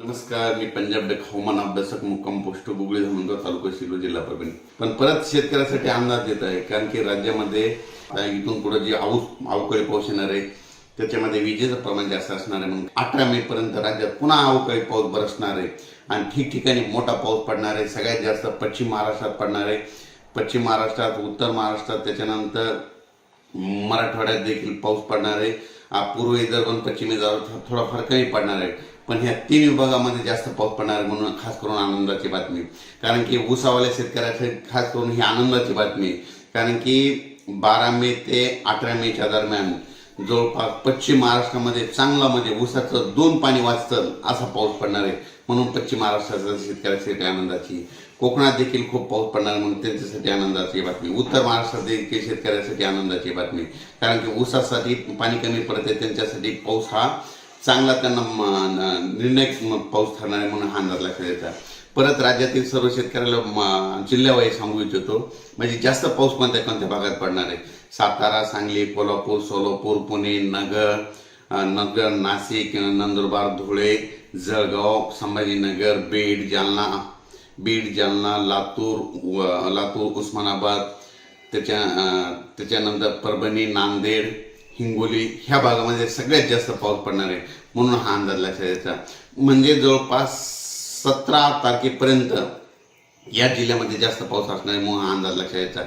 नमस्कार मी पंजाब डेक हवामान अभ्यासक मुक्काम पोस्ट गुगळी धामणगाव तालुका शिलो जिल्हा परभणी. पण परत शेतकऱ्यासाठी अंदाज देत आहे कारण की राज्यामध्ये इथून पुढे जी आऊस अवकाळी पाऊस येणार आहे त्याच्यामध्ये विजेचं प्रमाण जास्त असणार आहे. मग अठरा मे पर्यंत राज्यात पुन्हा अवकाळी पाऊस बरसणार आहे. आणि ठिकठिकाणी मोठा पाऊस पडणार आहे. सगळ्यात जास्त पश्चिम महाराष्ट्रात पडणार आहे. पश्चिम महाराष्ट्रात उत्तर महाराष्ट्रात त्याच्यानंतर मराठवाड्यात देखील पाऊस पडणार आहे. पूर्व विदर्भ आणि पश्चिम विदर्भात थोडाफार कमी पडणार आहे. पण ह्या तीन विभागामध्ये जास्त पाऊस पडणार आहे म्हणून खास करून आनंदाची बातमी. कारण की ऊसावाल्या शेतकऱ्यासाठी खास करून ही आनंदाची बातमी. कारण की बारा मे ते अठरा मेच्या दरम्यान जवळपास पश्चिम महाराष्ट्रामध्ये चांगला म्हणजे ऊसाचं दोन पाणी वाचतं असा पाऊस पडणार आहे. म्हणून पश्चिम महाराष्ट्राच्या शेतकऱ्यासाठी आनंदाची कोकणात देखील खूप पाऊस पडणार आहे म्हणून त्यांच्यासाठी आनंदाची बातमी. उत्तर महाराष्ट्रात देखील शेतकऱ्यासाठी आनंदाची बातमी. कारण की ऊसासाठी पाणी कमी पडत आहे त्यांच्यासाठी पाऊस हा चांगला त्यांना निर्णय निर्णायक पाऊस ठरणार आहे म्हणून हा अंदाज लक्षात येतात परत राज्यातील सर्व शेतकऱ्याला म- जिल्ह्यावाईज सांगू इच्छितो म्हणजे जास्त पाऊस कोणत्या कोणत्या भागात पडणार आहे? सातारा सांगली कोल्हापूर सोलापूर पुणे नगर नगर नाशिक नंदुरबार धुळे जळगाव संभाजीनगर बीड जालना. बीड जालना लातूर लातूर उस्मानाबाद त्याच्या त्याच्यानंतर परभणी नांदेड हिंगोली ह्या भागामध्ये सगळ्यात जास्त पाऊस पडणार आहे. म्हणून हा अंदाज लक्षात यायचा म्हणजे जवळपास सतरा तारखेपर्यंत या जिल्ह्यामध्ये जास्त पाऊस असणार आहे म्हणून हा अंदाज लक्षात यायचा